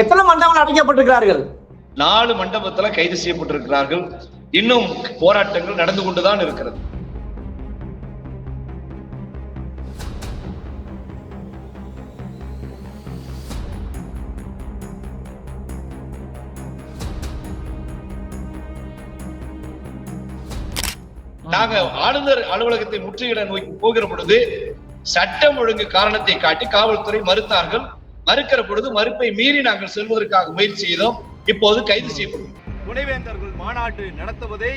எத்தனை மண்டபங்கள் அடைக்கப்பட்டிருக்கிறார்கள்? நாலு மண்டபத்துல கைது செய்யப்பட்டிருக்கிறார்கள். இன்னும் போராட்டங்கள் நடந்து கொண்டுதான் இருக்கிறது. நாங்க ஆளுநர் அலுவலகத்தை முற்றுகையிட நோக்கி போகிற பொழுது சட்டம் ஒழுங்கு காரணத்தை காட்டி காவல்துறை மறுத்தார்கள். மறுக்கிற பொழுது மறுப்பை மீறி நாங்கள் செல்வதற்காக முயற்சி செய்தோம் இப்போது கைது செய்யப்படும் துணைவேந்தர்கள் மாநாடு நடத்துவதை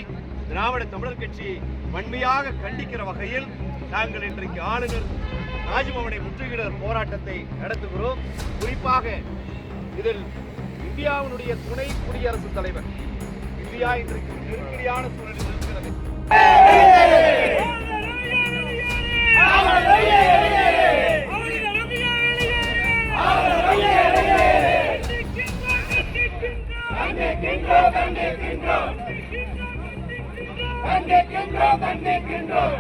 திராவிட தமிழர் கட்சி வன்மையாக கண்டிக்கிற வகையில் நாங்கள் இன்றைக்கு ஆளுநர் ராஜ்பவனை முற்றுகையிடல் போராட்டத்தை நடத்துகிறோம் குறிப்பாக இதில் இந்தியாவினுடைய துணை குடியரசுத் தலைவர் இந்தியா இன்றைக்கு நெருக்கடியான சூழலில் இருக்கிறது கண்டிக்கின்றோம் கண்டிக்கின்றோம் கண்டிக்கின்றோம்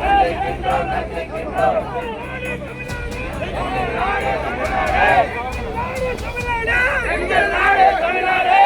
கண்டிக்கின்றோம் கண்டிக்கின்றோம் தமிழ்நாடு எங்கள் நாடு தமிழ்நாடு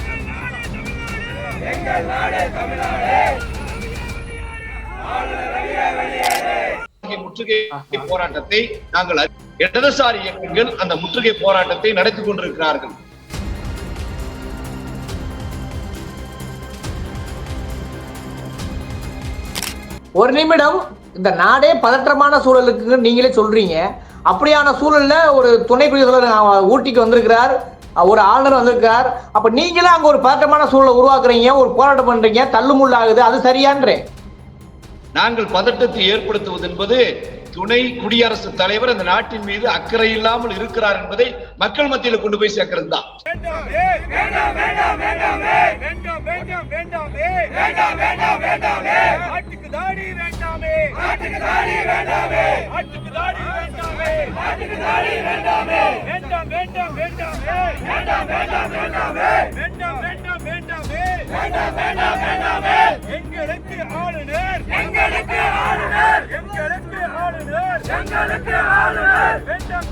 முற்றுகை போராட்டத்தை நாங்கள் இடதுசாரி இயக்கங்கள் அந்த முற்றுகை போராட்டத்தை நடத்தி கொண்டிருக்கிறார்கள். ஒரு நிமிடம் இந்த நாடே பதற்றமான சூழலுக்கு நீங்களே சொல்றீங்க. அப்படியான சூழல்ல ஒரு துணை குடியரசு ஊட்டிக்கு வந்திருக்கிறார். ஒரு ஆளுநர் வந்திருக்கார் அப்ப நீங்களே அங்க ஒரு பதற்றமான சூழலை உருவாக்குறீங்க ஒரு போராட்டம் பண்றீங்க தள்ளுமுள்ள ஆகுது அது சரியான்றேன் நாங்கள் பதட்டத்தை ஏற்படுத்துவது என்பது துணை குடியரசுத் தலைவர் அந்த நாட்டின் மீது அக்கறை இல்லாமல் இருக்கிறார் என்பதை மக்கள் மத்தியில கொண்டு போய் சேர்க்கிறது தான் வேண்டாமே வேண்டாம் வேண்டாம் வேண்டாமே. நாட்டுக்கு தாடி வேண்டாமே. நாட்டுக்கு தாடி வேண்டாமே நாட்டுக்கு தாடி வேண்டாமே வேண்டாம். வேண்டாம் வேண்டாமே வேண்டாம். வேண்டாம் வேண்டாமே வேண்டாம் வேண்டாம் வேண்டாமே வேண்டாம் வேண்டாம் வேண்டாமே எங்களுக்கு ஆளுநர். எங்களுக்கு ஆளுநர். எங்களுக்கு ஆளுநர். எங்களுக்கு ஆளுநர் வேண்டாம்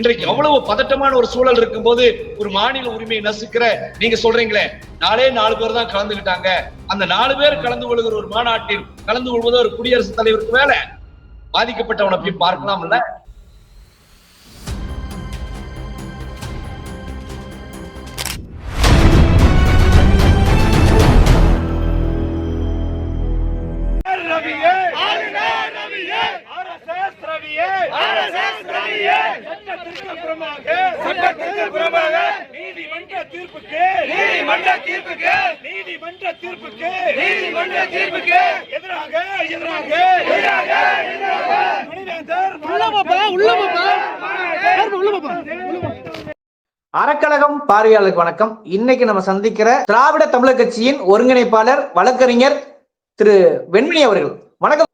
இன்றைக்கு அவ்வளவு பதட்டமான ஒரு சூழல் இருக்கும்போது ஒரு மாநில உரிமையை நசுக்கிற நீங்க சொல்றீங்களே நாலே நாலு பேர் தான் கலந்துகிட்டாங்க. அந்த நாலு பேர் கலந்து கொள்கிற ஒரு மாநாட்டில் கலந்து கொள்வது ஒரு குடியரசுத் தலைவருக்கு வேலை. பாதிக்கப்பட்டவனை போய் பார்க்கலாம் ரவியே சட்டத்திற்கு புறமாக சட்டத்திற்கு புறமாக நீதிமன்ற தீர்ப்புக்கு நீதிமன்ற தீர்ப்புக்கு நீதிமன்ற தீர்ப்புக்கு நீதிமன்ற தீர்ப்புக்கு எதிராக எதிராக எதிராக எதிராக துணைவேந்தர் உள்ள பாப்பா உள்ள பாப்பா. உள்ள பாப்பா? அறக்கழகம் பார்வையாளருக்கு வணக்கம். இன்னைக்கு நம்ம சந்திக்கிற திராவிட தமிழர் கட்சியின் ஒருங்கிணைப்பாளர் வழக்கறிஞர் திரு வெண்மணி அவர்கள். வணக்கம்.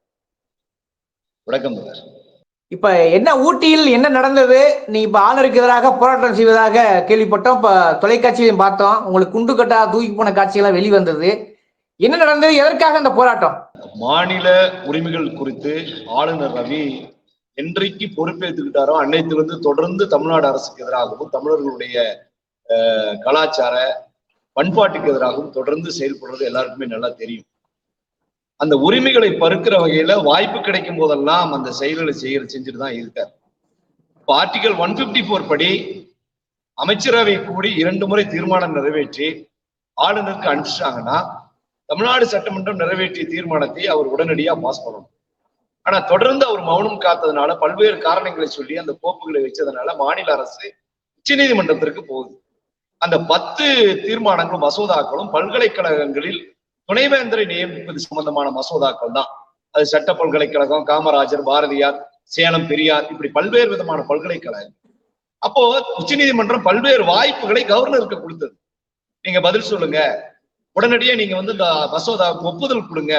வணக்கம். இப்ப என்ன ஊட்டியில் என்ன நடந்தது? நீ இப்ப ஆளுநருக்கு எதிராக போராட்டம் செய்வதாக கேள்விப்பட்டோம். இப்ப தொலைக்காட்சியிலையும் பார்த்தோம். உங்களுக்கு குண்டு கட்டா தூக்கி போன காட்சியெல்லாம் வெளிவந்தது என்ன நடந்தது? எதற்காக அந்த போராட்டம்? மாநில உரிமைகள் குறித்து ஆளுநர் ரவி என்றைக்கு பொறுப்பேற்றுக்கிட்டாரோ அன்னைத்திலிருந்து தொடர்ந்து தமிழ்நாடு அரசுக்கு எதிராகவும் தமிழர்களுடைய கலாச்சார பண்பாட்டுக்கு எதிராகவும் தொடர்ந்து செயல்படுறது எல்லாருக்குமே நல்லா தெரியும். அந்த உரிமைகளை பருக்கிற வகையில வாய்ப்பு கிடைக்கும் போதெல்லாம் அந்த செயல்களை செய்ய செஞ்சுட்டு தான் இருக்கார். இப்போ ஆர்டிகல் ஒன் பிப்டி ஃபோர் படி அமைச்சரவை கூடி இரண்டு முறை தீர்மானம் நிறைவேற்றி ஆளுநருக்கு அனுப்பிச்சிட்டாங்கன்னா தமிழ்நாடு சட்டமன்றம் நிறைவேற்றிய தீர்மானத்தை அவர் உடனடியா பாஸ் பண்ணணும். ஆனா தொடர்ந்து அவர் மௌனம் காத்ததுனால பல்வேறு காரணங்களை சொல்லி அந்த கோப்புகளை வச்சதுனால மாநில அரசு உச்சநீதிமன்றத்திற்கு போகுது. அந்த பத்து தீர்மானங்களும் மசோதாக்களும் பல்கலைக்கழகங்களில் துணைவேந்தரை நியமிப்பது சம்பந்தமான மசோதாக்கள் தான். அது சட்ட பல்கலைக்கழகம் காமராஜர் பாரதியார் சேலம் பெரியார் இப்படி பல்வேறு விதமான பல்கலைக்கழகம் அப்போ உச்சநீதிமன்றம் பல்வேறு வாய்ப்புகளை கவர்னருக்கு கொடுத்தது. நீங்க பதில் சொல்லுங்க. உடனடியே நீங்க வந்து இந்த மசோதாவுக்கு ஒப்புதல் கொடுங்க.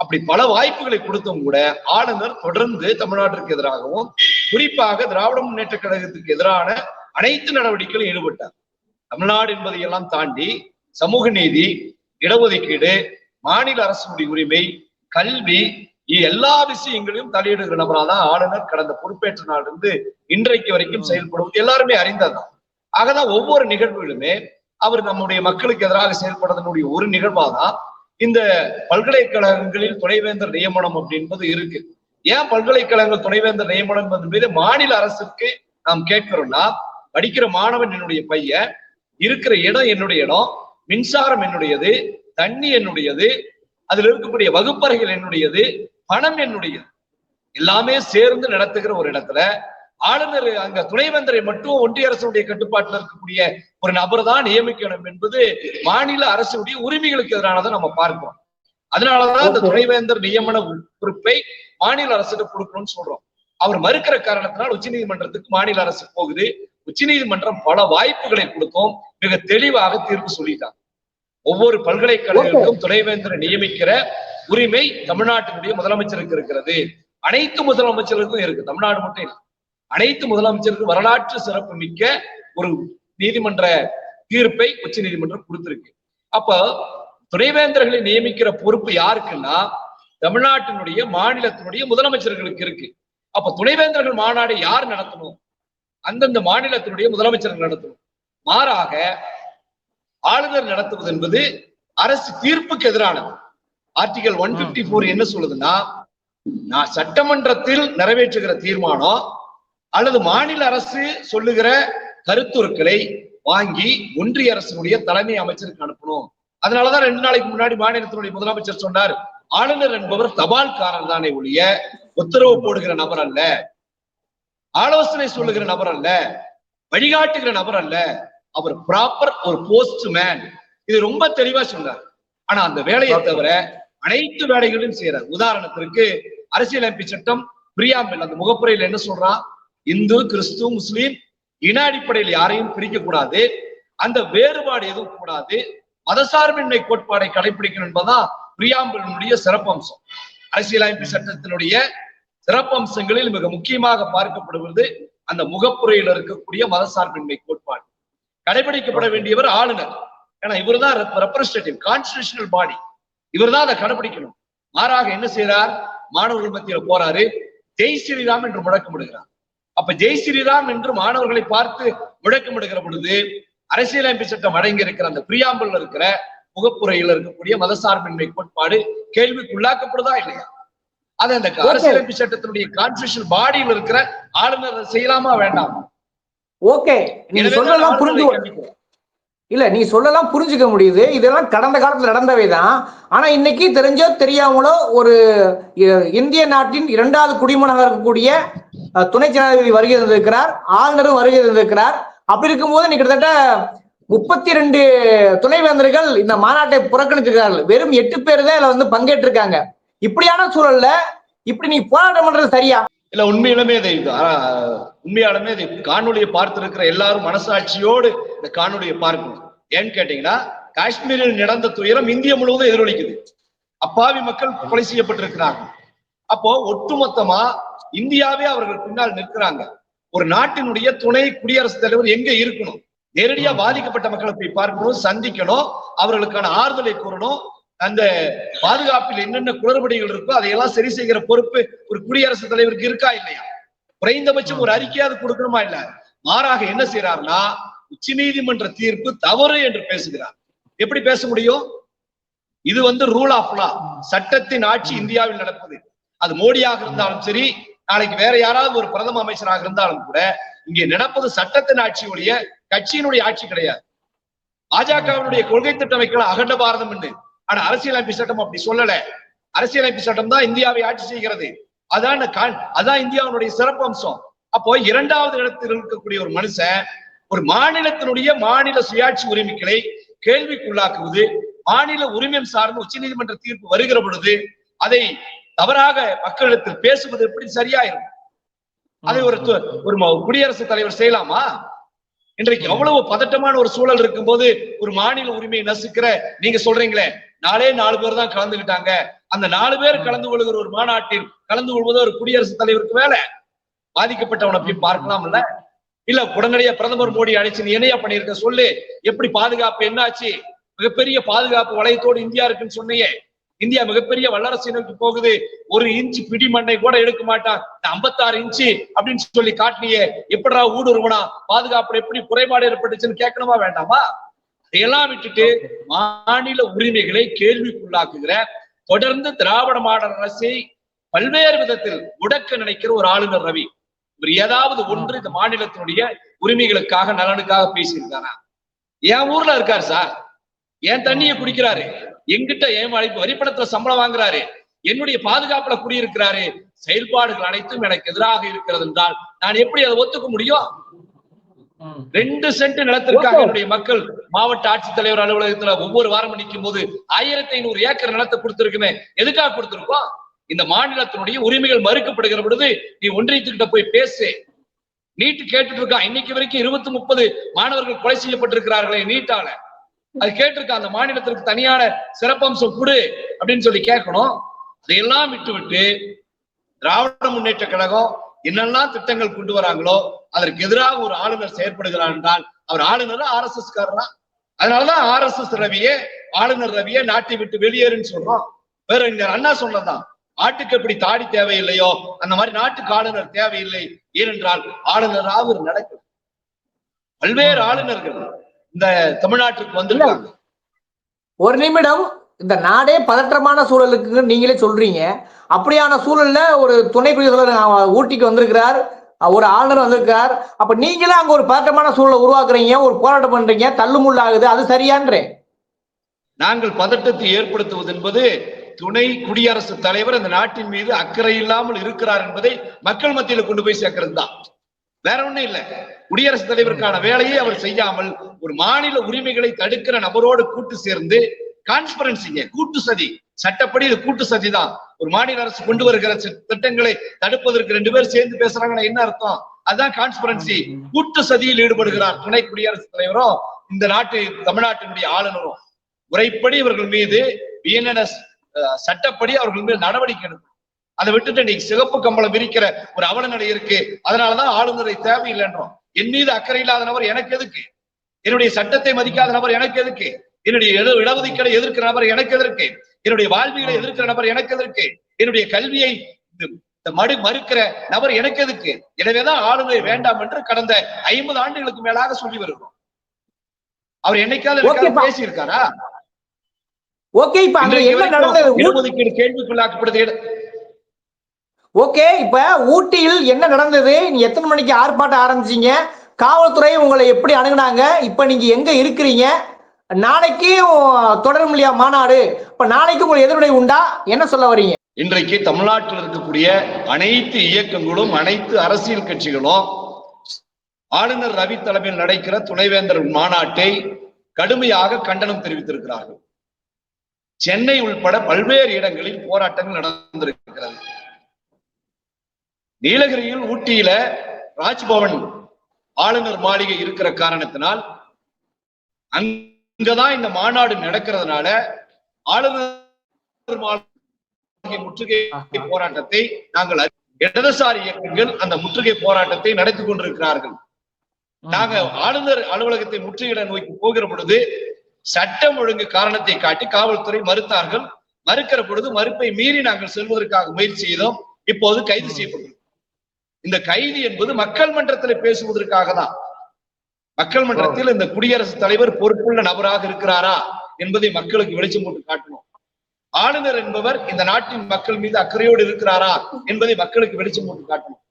அப்படி பல வாய்ப்புகளை கொடுத்தும் கூட ஆளுநர் தொடர்ந்து தமிழ்நாட்டிற்கு எதிராகவும் குறிப்பாக திராவிட முன்னேற்ற கழகத்துக்கு எதிரான அனைத்து நடவடிக்கைகளும் ஈடுபட்டார். தமிழ்நாடு என்பதையெல்லாம் தாண்டி சமூக நீதி இடஒதுக்கீடு மாநில அரசுடைய உரிமை கல்வி எல்லா விஷயங்களையும் தலையிடுகிற நபராக தான் ஆளுநர் கடந்த பொறுப்பேற்ற இருந்து இன்றைக்கு வரைக்கும் செயல்படுவது எல்லாருமே அறிந்ததுதான். ஆகதான் ஒவ்வொரு நிகழ்வுகளுமே அவர் நம்முடைய மக்களுக்கு எதிராக செயல்படுறதனுடைய ஒரு நிகழ்வாதான் இந்த பல்கலைக்கழகங்களில் துணைவேந்தர் நியமனம் அப்படின்பது இருக்கு. ஏன் பல்கலைக்கழகங்கள் துணைவேந்தர் நியமனம் என்பது மாநில அரசுக்கு நாம் கேட்கிறோம்னா படிக்கிற மாணவன் என்னுடைய பையன் இருக்கிற இடம் என்னுடைய இடம் மின்சாரம் என்னுடையது தண்ணி என்னுடையது அதுல இருக்கக்கூடிய வகுப்பறைகள் என்னுடையது பணம் என்னுடையது. எல்லாமே சேர்ந்து நடத்துகிற ஒரு இடத்துல ஆளுநர் அங்க துணைவேந்தரை மட்டும் ஒன்றிய அரசுடைய கட்டுப்பாட்டில் இருக்கக்கூடிய ஒரு நபர் தான் நியமிக்கணும் என்பது மாநில அரசுடைய உரிமைகளுக்கு எதிரானதை நம்ம பார்க்கிறோம். அதனாலதான் இந்த. துணைவேந்தர் நியமன பொறுப்பை மாநில அரசுக்கு கொடுக்கணும்னு சொல்றோம். அவர் மறுக்கிற காரணத்தினால் உச்சநீதிமன்றத்துக்கு மாநில அரசு போகுது. உச்சநீதிமன்றம் பல வாய்ப்புகளை கொடுத்தோம் மிக தெளிவாக தீர்ப்பு சொல்லிட்டாங்க. ஒவ்வொரு பல்கலைக்கழகங்களுக்கும் துணைவேந்தரை நியமிக்கிற உரிமை தமிழ்நாட்டினுடைய முதலமைச்சருக்கு இருக்கிறது. அனைத்து முதலமைச்சருக்கும் இருக்கு. தமிழ்நாடு மட்டும் இல்லை. அனைத்து முதலமைச்சருக்கும் வரலாற்று சிறப்பு மிக்க ஒரு நீதிமன்ற தீர்ப்பை உச்ச நீதிமன்றம் கொடுத்திருக்கு. அப்ப துணைவேந்தர்களை நியமிக்கிற பொறுப்பு யாருக்குன்னா தமிழ்நாட்டினுடைய மாநிலத்தினுடைய முதலமைச்சர்களுக்கு இருக்கு. அப்ப துணைவேந்தர்கள் மாநாடு யார் நடத்தணும்? அந்தந்த மாநிலத்தினுடைய முதலமைச்சர்கள் நடத்தணும். மாறாக ஆளுநர் நடத்துவது என்பது அரசு தீர்ப்புக்கு எதிரானது. ஆர்டிகல் ஒன் பிப்டி போர் என்ன சொல்லுதுன்னா நான் சட்டமன்றத்தில் நிறைவேற்றுகிற தீர்மானம் அல்லது மாநில அரசு சொல்லுகிற கருத்துருக்களை வாங்கி ஒன்றிய அரசினுடைய தலைமை அமைச்சருக்கு அனுப்பணும். அதனாலதான் ரெண்டு நாளைக்கு முன்னாடி மாநிலத்தினுடைய முதலமைச்சர் சொன்னார் ஆளுநர் என்பவர் தபால்காரர் தானே ஒழிய உத்தரவு போடுகிற நபர் அல்ல. ஆலோசனை சொல்லுகிற நபர் அல்ல வழிகாட்டுகிற நபர் அல்ல அவர் ப்ராப்பர் ஒரு போஸ்ட் மேன் இது ரொம்ப தெளிவா சொன்னார் ஆனா அந்த வேலையை தவிர அனைத்து வேலைகளையும் செய்யறார் உதாரணத்திற்கு அரசியலமைப்பு சட்டம் பிரியாமல் அந்த முகப்புரையில் என்ன சொல்றான்? இந்து கிறிஸ்து முஸ்லீம் இன அடிப்படையில் யாரையும் பிரிக்க கூடாது அந்த வேறுபாடு எதுவும் கூடாது மதசார்பின்மை கோட்பாடை கடைபிடிக்கணும் என்பதுதான் பிரியாம்பலினுடைய சிறப்பம்சம். அரசியலமைப்பு சட்டத்தினுடைய சிறப்பம்சங்களில் மிக முக்கியமாக பார்க்கப்படுவது அந்த முகப்புறையில் இருக்கக்கூடிய மதசார்பின்மை கோட்பாடு. கடைபிடிக்கப்பட வேண்டியவர் ஆளுநர். ஏன்னா இவர்தான் ரெப்ரஸன்டேட்டிவ் கான்ஸ்டியூஷனல் பாடி இவர்தான் அதை கடைபிடிக்கணும். மாறாக என்ன செய்யறார் மாணவர்கள் மத்தியில போறாரு. ஜெய் ஸ்ரீராம் என்று முழக்கமிடுகிறார் அப்ப ஜெய் ஸ்ரீராம் என்று மாணவர்களை பார்த்து முழக்கமிடுகிற பொழுது அரசியலமைப்பு சட்டம் அடங்கி இருக்கிற அந்த பிரியாம்பல் இருக்கிற முகப்புறையில் இருக்கக்கூடிய மதசார்பின்மை கோட்பாடு கேள்விக்குள்ளாக்கப்படுதா இல்லையா? அது அந்த அரசியலமைப்பு சட்டத்தினுடைய கான்ஸ்டியூஷன் பாடியில் இருக்கிற ஆளுநர் செய்யலாமா வேண்டாமா? ஓகே நீங்க சொல்லலாம் புரிஞ்சு. இல்ல நீ சொல்லலாம் புரிஞ்சுக்க முடியுது. இதெல்லாம் கடந்த காலத்துல நடந்தவை தான் ஆனா இன்னைக்கு தெரிஞ்சோ தெரியாமலோ ஒரு இந்திய நாட்டின் இரண்டாவது குடிமகனாக இருக்கக்கூடிய துணை ஜனாதிபதி வருகை தந்திருக்கிறார். ஆளுநரும் வருகை தந்திருக்கிறார். அப்படி இருக்கும்போது நீ கிட்டத்தட்ட முப்பத்தி ரெண்டு துணைவேந்தர்கள் இந்த மாநாட்டை புறக்கணித்திருக்கிறார்கள். வெறும் எட்டு பேர் தான் இதுல வந்து பங்கேற்றிருக்காங்க. இப்படியான சூழல்ல இப்படி நீ போராட்டம் பண்றது சரியா? இல்ல உண்மையிலுமே இதை உண்மையாலுமே இதை காணொலியை பார்த்திருக்கிற எல்லாரும் மனசாட்சியோடு இந்த காணொலியை பார்க்கணும். ஏன்னு கேட்டீங்கன்னா காஷ்மீரில் நடந்த துயரம் இந்திய முழுவதும் எதிரொலிக்குது. அப்பாவி மக்கள் கொலை செய்யப்பட்டிருக்கிறாங்க. அப்போ ஒட்டுமொத்தமா இந்தியாவே அவர்கள் பின்னால் நிற்கிறாங்க. ஒரு நாட்டினுடைய துணை குடியரசுத் தலைவர் எங்க இருக்கணும்? நேரடியா பாதிக்கப்பட்ட மக்களை போய் பார்க்கணும் சந்திக்கணும் அவர்களுக்கான ஆறுதலை கூறணும் அந்த பாதுகாப்பில் என்னென்ன குளறுபடிகள் இருக்கோ அதையெல்லாம் சரி செய்கிற பொறுப்பு ஒரு குடியரசுத் தலைவருக்கு இருக்கா இல்லையா? குறைந்தபட்சம் ஒரு அறிக்கையாவது கொடுக்கணுமா இல்ல? மாறாக என்ன செய்யறாருன்னா உச்ச நீதிமன்ற தீர்ப்பு தவறு என்று பேசுகிறார். எப்படி பேச முடியும்? இது வந்து ரூல் ஆஃப் லா சட்டத்தின் ஆட்சி இந்தியாவில் நடப்பது. அது மோடியாக இருந்தாலும் சரி நாளைக்கு வேற யாராவது ஒரு பிரதம அமைச்சராக இருந்தாலும் கூட இங்கே நடப்பது சட்டத்தின் ஆட்சி ஒழிய கட்சியினுடைய ஆட்சி கிடையாது. பாஜகவினுடைய கொள்கை திட்டமைக்கலாம் அகண்ட பாரதம் என்று ஆனா அரசியலமைப்பு சட்டம் அப்படி சொல்லல. அரசியலமைப்பு சட்டம் தான் இந்தியாவை ஆட்சி செய்கிறது. அதான் அதான் இந்தியாவுடைய சிறப்பம்சம். அப்போ இரண்டாவது இடத்தில் இருக்கக்கூடிய ஒரு மனுஷன் ஒரு மாநிலத்தினுடைய மாநில சுயாட்சி உரிமைகளை கேள்விக்குள்ளாக்குவது மாநில உரிமம் சார்ந்து உச்சநீதிமன்ற தீர்ப்பு வருகிற பொழுது அதை தவறாக மக்களிடத்தில் பேசுவது எப்படி சரியாயிரும்? அதை ஒரு ஒரு குடியரசுத் தலைவர் செய்யலாமா? இன்றைக்கு அவ்வளவு பதட்டமான ஒரு சூழல் இருக்கும்போது ஒரு மாநில உரிமையை நசுக்கிற நீங்க சொல்றீங்களே நாலே நாலு பேர் தான் கலந்துகிட்டாங்க. அந்த நாலு பேர் கலந்து கொள்கிற ஒரு மாநாட்டில் கலந்து கொள்வது ஒரு குடியரசுத் தலைவருக்கு வேலை. பாதிக்கப்பட்டவனை போய் பார்க்கலாம்ல? இல்ல உடனடியா பிரதமர் மோடி அழைச்சு நீ என்னையா பண்ணிருக்க சொல்லு. எப்படி பாதுகாப்பு? என்னாச்சு? மிகப்பெரிய பாதுகாப்பு வளையத்தோடு இந்தியா இருக்குன்னு சொன்னியே. இந்தியா மிகப்பெரிய வல்லரசு நோக்கி போகுது. ஒரு இன்ச் பிடி மண்ணை கூட எடுக்க மாட்டான். ஐம்பத்தாறு இன்ச்சு அப்படின்னு சொல்லி காட்டினியே. எப்படா ஊடுருவனா? பாதுகாப்புல எப்படி குறைபாடு ஏற்பட்டுச்சுன்னு கேட்கணுமா? வேண்டாமா? இதையெல்லாம் விட்டுட்டு மாநில உரிமைகளை கேள்விக்குள்ளாக்குகிற தொடர்ந்து திராவிட மாடல் அரசை பல்வேறு விதத்தில் முடக்க நினைக்கிற ஒரு ஆளுநர் ரவி. இவர் ஏதாவது ஒன்று இந்த மாநிலத்தினுடைய உரிமைகளுக்காக நலனுக்காக பேசியிருக்காரா? என் ஊர்ல இருக்காரு சார். என் தண்ணியை குடிக்கிறாரு. எங்கிட்ட என் அழைப்பு வரிப்பணத்துல சம்பளம் வாங்குறாரு. என்னுடைய பாதுகாப்புல குடியிருக்கிறாரு. செயல்பாடுகள் அனைத்தும் எனக்கு எதிராக இருக்கிறது என்றால் நான் எப்படி அதை ஒத்துக்க முடியும். ரெண்டு சென்ட் நிலத்திற்காக. என்னுடைய மக்கள் மாவட்ட ஆட்சித்தலைவர் அலுவலகத்துல ஒவ்வொரு வாரம் நிற்கும் போது ஆயிரத்தி ஐநூறு ஏக்கர் நிலத்தை கொடுத்திருக்குமே. எதுக்காக கொடுத்திருக்கோம்? இந்த மாநிலத்தினுடைய உரிமைகள் மறுக்கப்படுகிற பொழுது நீ ஒன்றியத்துக்கிட்ட போய் பேசு. நீட்டு கேட்டுட்டு இருக்கான் இன்னைக்கு வரைக்கும் இருபத்தி முப்பது மாணவர்கள் கொலை செய்யப்பட்டிருக்கிறார்களே நீட்டால. அது கேட்டிருக்கான் அந்த மாநிலத்திற்கு தனியான சிறப்பம்சம் கொடு அப்படின்னு சொல்லி கேட்கணும். அதையெல்லாம் விட்டு விட்டு திராவிட முன்னேற்ற கழகம் என்னெல்லாம் திட்டங்கள் கொண்டு வராங்களோ அதற்கு எதிராக ஒரு ஆளுநர் செயற்படுகிறார் என்றால் அவர் ஆளுநர் ஆர் எஸ் எஸ் காரரா அதனாலதான் ஆர் எஸ் எஸ் ரவியே ஆளுநர் ரவியே நாட்டை விட்டு வெளியேறுன்னு சொல்றோம். வேற இங்க அண்ணா சொன்னதான் ஆட்டுக்கு எப்படி தாடி தேவையில்லையோ அந்த மாதிரி நாட்டுக்கு ஆளுநர் தேவையில்லை. ஏனென்றால் ஆளுநராக அவர் நடக்கும் பல்வேறு ஆளுநர்கள் இந்த தமிழ்நாட்டுக்கு வந்திருக்காங்க. ஒரு நிமிடம். இந்த நாடே பதற்றமான சூழலுக்கு நீங்களே சொல்றீங்க. அப்படியான சூழல்ல ஒரு துணை தலைவர் ஊட்டிக்கு வந்திருக்கிறார். ஒரு ஆளுநர் வந்திருக்கார். அப்ப நீங்களே அங்க ஒரு பதட்டமான சூழலை உருவாக்குறீங்க ஒரு போராட்டம் பண்றீங்க தள்ளுமுள்ளாகுது அது சரியான்றேன் நாங்கள் பதட்டத்தை ஏற்படுத்துவது என்பது துணை குடியரசுத் தலைவர் அந்த நாட்டின் மீது அக்கறை இல்லாமல் இருக்கிறார் என்பதை மக்கள் மத்தியில கொண்டு போய் சேர்க்கிறது தான் வேற ஒண்ணும் இல்ல. குடியரசுத் தலைவருக்கான வேலையை அவர் செய்யாமல் ஒரு மாநில உரிமைகளை தடுக்கிற நபரோடு கூட்டு சேர்ந்து கான்ஸ்பரன்சிங்க கூட்டு சதி. சட்டப்படி இது கூட்டு சதி தான் ஒரு மாநில அரசு கொண்டு வருகிற திட்டங்களை தடுப்பதற்கு ரெண்டு பேர் சேர்ந்து பேசுறாங்கன்னா என்ன அர்த்தம்? அதுதான் கான்ஸ்பரன்சி கூட்டு சதியில் ஈடுபடுகிறார் துணை குடியரசுத் தலைவரும் இந்த நாட்டு தமிழ்நாட்டினுடைய ஆளுநரும். முறைப்படி இவர்கள் மீது பிஎன்என்எஸ் சட்டப்படி அவர்கள் மீது நடவடிக்கை எடுக்கும். அதை விட்டுட்டு நீங்க சிகப்பு கம்பளம் விரிக்கிற ஒரு அவலநிலை இருக்கு. அதனாலதான் ஆளுநரை தேவையில்லைன்றோம். என் மீது அக்கறை இல்லாத நபர் எனக்கு எதுக்கு? என்னுடைய சட்டத்தை மதிக்காத நபர் எனக்கு எதுக்கு? என்னுடைய இட- இடஒதுக்கீடை எதிர்க்கிற நபர் எனக்கு எதற்கு? என்னுடைய வாழ்வியலை எதிர்க்கிற நபர் எனக்கு எதற்கு? என்னுடைய கல்வியை மறு மறுக்கிற நபர் எனக்கு எதுக்கு? எனவேதான் ஆளுநர் வேண்டாம் என்று கடந்த ஐம்பது ஆண்டுகளுக்கு மேலாக சொல்லி வருகிறோம். அவர் என்னைக்காவது Okay, எனக்காவது பா. பேசியிருக்காரா? ஓகே இப்ப அங்க என்ன நடந்தது இடஒதுக்கீடு கேள்விக்குள்ளாக்கப்படுது. ஓகே இப்ப ஊட்டியில் என்ன நடந்தது? நீ எத்தனை மணிக்கு ஆர்ப்பாட்டம் ஆரம்பிச்சீங்க? காவல்துறை உங்களை எப்படி அணுகுனாங்க? இப்ப நீங்க எங்க இருக்கிறீங்க? நாளைக்கு தொடரும் இல்லையா மாநாடு. இப்ப நாளைக்கு உங்களுக்கு எதிர்வினை உண்டா? என்ன சொல்ல வரீங்க இன்றைக்கு தமிழ்நாட்டில் இருக்கக்கூடிய அனைத்து இயக்கங்களும் அனைத்து அரசியல் கட்சிகளும் ஆளுநர் ரவி தலைமையில் நடக்கிற துணைவேந்தர் மாநாட்டை கடுமையாக கண்டனம் தெரிவித்திருக்கிறார்கள். சென்னை உள்பட பல்வேறு இடங்களில் போராட்டங்கள் நடந்திருக்கிறது. நீலகிரியில் ஊட்டியில ராஜ்பவன் ஆளுநர் மாளிகை இருக்கிற காரணத்தினால் அங்கதான் இந்த மாநாடு நடக்கிறதுனால ஆளுநர் முற்றுகை போராட்டத்தை நாங்கள் இடதுசாரி இயக்கங்கள் அந்த முற்றுகை போராட்டத்தை நடத்தி கொண்டிருக்கிறார்கள். நாங்க ஆளுநர் அலுவலகத்தை முற்றுகையிட நோக்கி போகிற பொழுது சட்டம் ஒழுங்கு காரணத்தை காட்டி காவல்துறை மறுத்தார்கள். மறுக்கிற பொழுது மறுப்பை மீறி நாங்கள் செல்வதற்காக முயற்சி செய்தோம். இப்போது கைது செய்யப்பட்டோம் இந்த கைது என்பது மக்கள் மன்றத்தில் பேசுவதற்காக தான் மக்கள் மன்றத்தில் இந்த குடியரசுத் தலைவர் பொறுப்புள்ள நபராக இருக்கிறாரா என்பதை மக்களுக்கு வெளிச்சம் போட்டு காட்டணும். ஆளுநர் என்பவர் இந்த நாட்டின் மக்கள் மீது அக்கறையோடு இருக்கிறாரா என்பதை மக்களுக்கு வெளிச்சம் போட்டு காட்டணும்.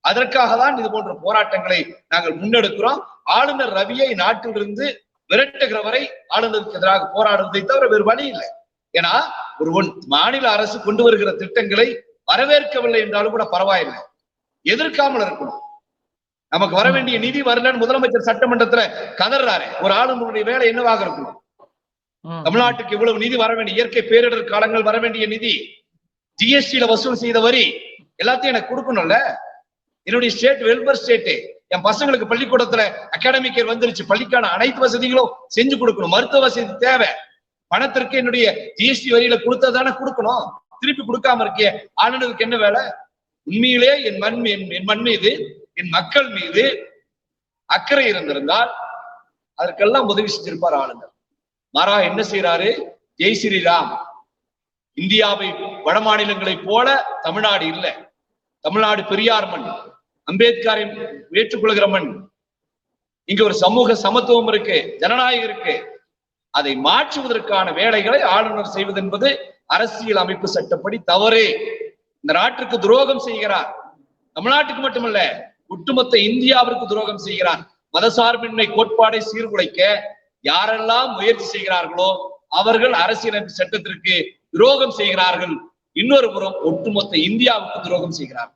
அதற்காக தான் இது போன்ற போராட்டங்களை நாங்கள் முன்னெடுக்கிறோம். ஆளுநர் ரவியை நாட்டிலிருந்து விரட்டுகிற வரை ஆளுநருக்கு எதிராக போராடுவதை தவிர வேறு வழி இல்லை. ஏன்னா ஒரு ஒன் மாநில அரசு கொண்டு வருகிற திட்டங்களை வரவேற்கவில்லை என்றாலும் கூட பரவாயில்லை. எதிர்க்காமல் இருக்கணும். நமக்கு வர வேண்டிய நிதி வரலன்னு முதலமைச்சர் சட்டமன்றத்துல கதறாரு. ஒரு ஆளுநருடைய வேலை என்னவாக இருக்கணும்? ம். தமிழ்நாட்டுக்கு இவ்வளவு நிதி வர வேண்டிய இயற்கை பேரிடர் காலங்கள் வர வேண்டிய நிதி ஜிஎஸ்டில வசூல் செய்த வரி எல்லாத்தையும் எனக்கு கொடுக்கணும்ல? என்னுடைய ஸ்டேட் வெல்பர் ஸ்டேட் என் பசங்களுக்கு பள்ளிக்கூடத்துல அகாடமிக் வந்துருச்சு பள்ளிக்கான அனைத்து வசதிகளும் செஞ்சு கொடுக்கணும். மருத்துவ வசதி தேவை. பணத்திற்கு என்னுடைய ஜிஎஸ்டி வரியில கொடுத்ததானே கொடுக்கணும்? திருப்பி கொடுக்காம இருக்கே ஆளுநருக்கு என்ன வேலை? உண்மையிலே என் மண் என் என் மண் மீது என் மக்கள் மீது அக்கறை இருந்திருந்தால் அதற்கெல்லாம் உதவி செஞ்சிருப்பார் ஆளுநர். மாறா என்ன செய்யறாரு ஜெய் ஸ்ரீராம். இந்தியாவை வட மாநிலங்களைப் போல தமிழ்நாடு இல்லை. தமிழ்நாடு பெரியார் மண் அம்பேத்கரை ஏற்றுக்கொள்கிற மண். இங்க ஒரு சமூக சமத்துவம் இருக்கு ஜனநாயகம் இருக்கு. அதை மாற்றுவதற்கான வேலைகளை ஆளுநர் செய்வது என்பது அரசியல் அமைப்பு சட்டப்படி தவறு. இந்த நாட்டிற்கு துரோகம் செய்கிறார். தமிழ்நாட்டுக்கு மட்டுமல்ல ஒட்டுமொத்த இந்தியாவிற்கு துரோகம் செய்கிறார். மதசார்பின்மை கோட்பாடை சீர்குலைக்க யாரெல்லாம் முயற்சி செய்கிறார்களோ அவர்கள் அரசியலமைப்பு சட்டத்திற்கு துரோகம் செய்கிறார்கள். இன்னொரு புறம் ஒட்டுமொத்த இந்தியாவுக்கு துரோகம் செய்கிறார்கள்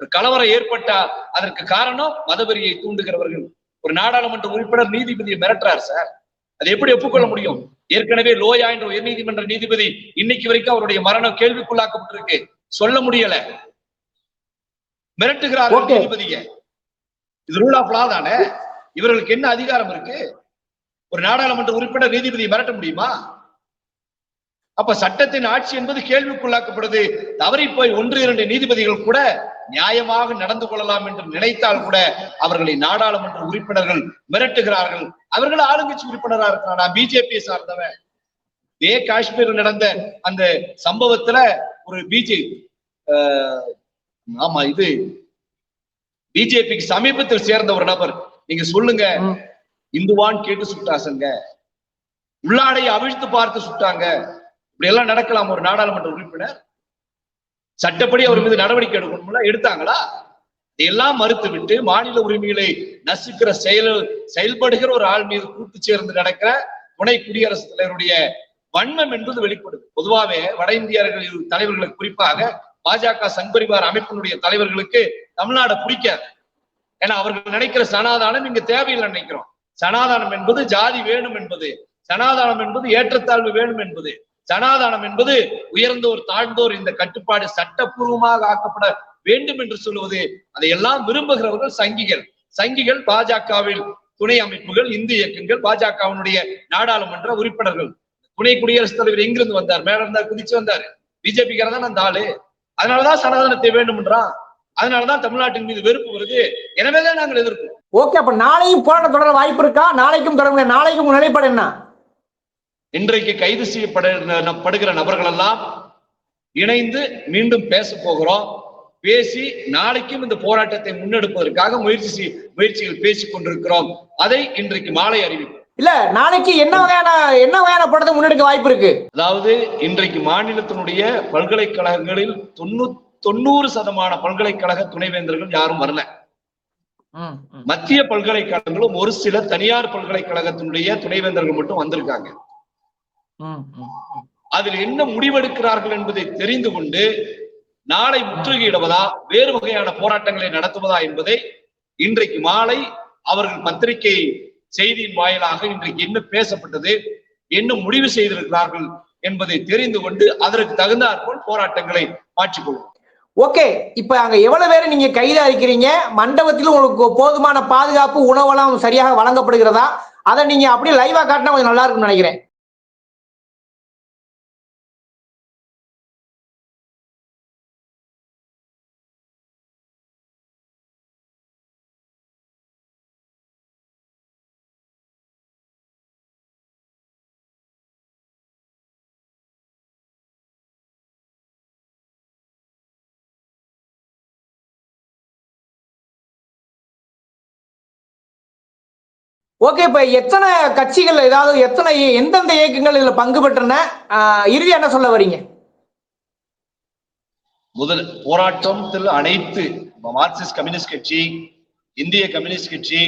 ஒரு கலவரம் ஏற்பட்டா அதற்கு காரணம் மதவெறியை தூண்டுகிறவர்கள். ஒரு நாடாளுமன்ற உறுப்பினர் நீதிபதியை மிரட்டுறார் சார். அதை எப்படி ஒப்புக்கொள்ள முடியும்? ஏற்கனவே லோயா என்ற உயர்நீதிமன்ற நீதிபதி இன்னைக்கு வரைக்கும் அவருடைய மரணம் கேள்விக்குள்ளாக்கப்பட்டிருக்கு. சொல்ல முடியல. மிரட்டுகிறார்கள். நீதிபதிய இது ரூல் ஆஃப் லா தானே? இவர்களுக்கு என்ன அதிகாரம் இருக்கு? ஒரு நாடாளுமன்ற உறுப்பினர் நீதிபதியை மிரட்ட முடியுமா? அப்ப சட்டத்தின் ஆட்சி என்பது கேள்விக்குள்ளாக்கப்படுது. தவறி போய் ஒன்று இரண்டு நீதிபதிகள் கூட நியாயமாக நடந்து கொள்ளலாம் என்று நினைத்தால் கூட அவர்களை நாடாளுமன்ற உறுப்பினர்கள் மிரட்டுகிறார்கள். அவர்கள் ஆளுங்கட்சி உறுப்பினரா இருக்கிறான் பிஜேபி சார்ந்தவன். இதே காஷ்மீர் நடந்த அந்த சம்பவத்துல ஒரு பிஜே ஆமா இது பிஜேபிக்கு சமீபத்தில் சேர்ந்த ஒரு நபர். நீங்க சொல்லுங்க. இந்துவான் கேட்டு சுட்டாசங்க. உள்ளாடையை அவிழ்த்து பார்த்து சுட்டாங்க. இப்படி எல்லாம் நடக்கலாம் ஒரு நாடாளுமன்ற உறுப்பினர். சட்டப்படி அவர் மீது நடவடிக்கை எடுக்கணும்ல எடுத்தாங்களா? இதையெல்லாம் மறுத்து விட்டு மாநில உரிமைகளை நசுக்கிற செயல் செயல்படுகிற ஒரு ஆள் மீது கூட்டு சேர்ந்து நடக்கிற துணை குடியரசுத் தலைவருடைய வன்மம் என்பது வெளிப்படுது பொதுவாவே வட இந்தியர்கள் தலைவர்களுக்கு குறிப்பாக பாஜக சங்பரிவார் அமைப்பினுடைய தலைவர்களுக்கு தமிழ்நாடு பிடிக்காது. ஏன்னா அவர்கள் நினைக்கிற சனாதானம் இங்க தேவையில்லை நினைக்கிறோம். சனாதானம் என்பது ஜாதி வேணும் என்பது. சனாதானம் என்பது ஏற்றத்தாழ்வு வேணும் என்பது. சனாதானம் என்பது உயர்ந்தோர் தாழ்ந்தோர் இந்த கட்டுப்பாடு சட்டப்பூர்வமாக ஆக்கப்பட வேண்டும் என்று சொல்லுவது அதையெல்லாம் விரும்புகிறவர்கள் சங்கிகள். சங்கிகள் பாஜகவில் துணை அமைப்புகள் இந்து இயக்கங்கள் பாஜகவினுடைய நாடாளுமன்ற உறுப்பினர்கள். துணை குடியரசுத் தலைவர் எங்கிருந்து வந்தார்? மேல இருந்தார் குதிச்சு வந்தாரு. பிஜேபிக்காரதான் அந்த ஆளு. அதனாலதான் சனாதனத்தை வேண்டும்ன்றான். அதனாலதான் தமிழ்நாட்டின் மீது வெறுப்பு வருது. எனவேதான் நாங்கள் எதிர்ப்போம். ஓகே அப்ப நாளையும் போராட்டம் தொடர வாய்ப்பு இருக்கா? நாளைக்கும் தொடர நாளைக்கும் நிலைப்பாடு என்ன? இன்றைக்கு கைது செய்யப்பட படுகிற நபர்கள் எல்லாம் இணைந்து மீண்டும் பேச போகிறோம். பேசி நாளைக்கும் இந்த போராட்டத்தை முன்னெடுப்பதற்காக முயற்சி முயற்சிகள் பேசிக் கொண்டிருக்கிறோம். அதை இன்றைக்கு மாலை அறிவிப்போம். இல்ல நாளைக்கு என்ன வகையான என்ன வகையான போராட்டத்தை முன்னெடுக்க வாய்ப்பு இருக்கு அதாவது இன்றைக்கு மாநிலத்தினுடைய பல்கலைக்கழகங்களில் தொண்ணூ தொண்ணூறு சதமான பல்கலைக்கழக துணைவேந்தர்கள் யாரும் வரல. மத்திய பல்கலைக்கழகங்களும் ஒரு சில தனியார் பல்கலைக்கழகத்தினுடைய துணைவேந்தர்கள் மட்டும் வந்திருக்காங்க. அதில் என்ன முடிவெடுக்கிறார்கள் என்பதை தெரிந்து கொண்டு நாளை முற்றுகையிடுவதா வேறு வகையான போராட்டங்களை நடத்துவதா என்பதை இன்றைக்கு மாலை அவர்கள் பத்திரிகை செய்தியின் வாயிலாக இன்றைக்கு என்ன பேசப்பட்டது என்ன முடிவு செய்திருக்கிறார்கள் என்பதை தெரிந்து கொண்டு அதற்கு தகுந்தாற்போல் போராட்டங்களை மாற்றிக்கொள்வோம் ஓகே இப்ப அங்க எவ்வளவு பேரை நீங்க கைதா இருக்கிறீங்க மண்டபத்தில் உங்களுக்கு போதுமான பாதுகாப்பு உணவெல்லாம் சரியாக வழங்கப்படுகிறதா? அதை நீங்க அப்படியே லைவா காட்டினா கொஞ்சம் நல்லா இருக்கும்னு நினைக்கிறேன். ஓகே இப்ப எத்தனை கட்சிகள் ஏதாவது எத்தனை எந்தெந்த இயக்கங்கள் இதுல பங்கு பெற்றன? இறுதி என்ன சொல்ல வரீங்க? முதல் போராட்டத்தில் அனைத்து மார்க்சிஸ்ட் கம்யூனிஸ்ட் கட்சி இந்திய கம்யூனிஸ்ட் கட்சி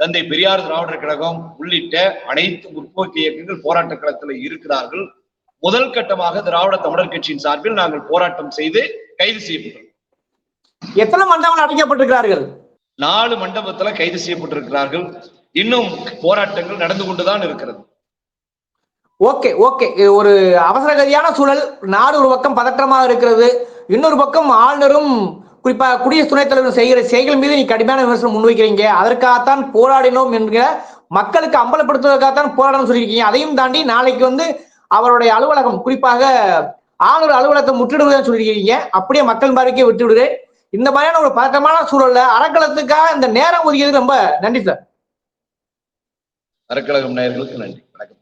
தந்தை பெரியார் திராவிடர் கழகம் உள்ளிட்ட அனைத்து முற்போக்கு இயக்கங்கள் போராட்ட களத்தில் இருக்கிறார்கள். முதல் கட்டமாக திராவிட தமிழர் கட்சியின் சார்பில் நாங்கள் போராட்டம் செய்து கைது செய்யப்பட்டோம். எத்தனை மண்டபங்கள் அடைக்கப்பட்டிருக்கிறார்கள்? நாலு மண்டபத்துல கைது செய்யப்பட்டிருக்கிறார்கள். இன்னும் போராட்டங்கள் நடந்து கொண்டுதான் இருக்கிறது. Okay okay. ஒரு அவசரகதியான சூழல். நாடு ஒரு பக்கம் பதற்றமாக இருக்கிறது. இன்னொரு பக்கம் ஆளுநரும் குறிப்பாக குடியரசு துணைத் தலைவர் செய்கிற செயல்கள் மீது நீ கடுமையான விமர்சனம் முன்வைக்கிறீங்க. அதற்காகத்தான் போராடினோம் என்கிற மக்களுக்கு அம்பலப்படுத்துவதற்காகத்தான் போராடணும் சொல்லியிருக்கீங்க. அதையும் தாண்டி நாளைக்கு வந்து அவருடைய அலுவலகம் குறிப்பாக ஆளுநர் அலுவலகத்தை முற்றிடுவதுன்னு சொல்லியிருக்கீங்க. அப்படியே மக்கள் பார்வைக்கே விட்டு விடுறேன் இந்த மாதிரியான ஒரு பதற்றமான சூழல்ல அறக்கலத்துக்காக இந்த நேரம் ஒதுக்கியது ரொம்ப நன்றி சார். அறக்கழகம் நேயர்களுக்கு நன்றி. வணக்கம்.